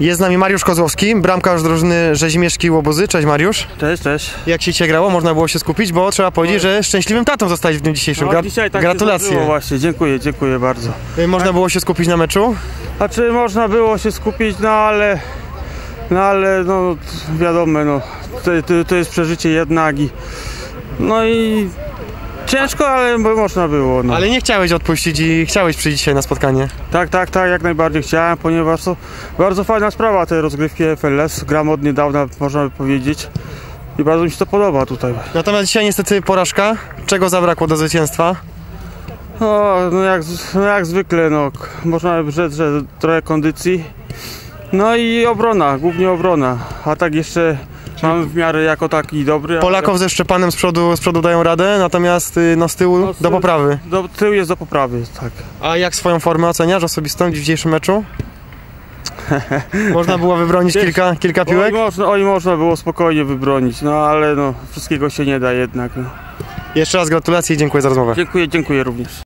Jest z nami Mariusz Kozłowski, bramkarz drużyny Rzezimieszki Łobuzy. Cześć Mariusz. Cześć, cześć. Jak się dzisiaj grało? Można było się skupić, bo trzeba powiedzieć, że szczęśliwym tatą zostałeś w dniu dzisiejszym. No, Gra- dzisiaj tak się Gratulacje. zdarzyło właśnie, dziękuję, dziękuję bardzo. Y, Można było się skupić na meczu? A czy można było się skupić, no ale, no ale, no wiadomo, no to, to, to jest przeżycie jednak i, no i ciężko, ale można było, no. Ale nie chciałeś odpuścić i chciałeś przyjść dzisiaj na spotkanie. Tak, tak, tak, jak najbardziej chciałem, ponieważ to bardzo fajna sprawa te rozgrywki FLS, gram od niedawna, można by powiedzieć. I bardzo mi się to podoba tutaj. Natomiast dzisiaj niestety porażka. Czego zabrakło do zwycięstwa? O, no jak, no jak zwykle, no, można by rzec, że trochę kondycji. No i obrona, głównie obrona. A tak jeszcze mamy w miarę jako taki dobry. Polaków ze Szczepanem z przodu, z przodu dają radę, natomiast y, no, z tyłu No, do poprawy. Do, tył jest do poprawy, tak. A jak swoją formę oceniasz osobistą w dzisiejszym meczu? Można było wybronić Wiesz, kilka, kilka Oj piłek? można, oj można było spokojnie wybronić, no ale no wszystkiego się nie da jednak. No. Jeszcze raz gratulacje i dziękuję za rozmowę. Dziękuję, dziękuję również.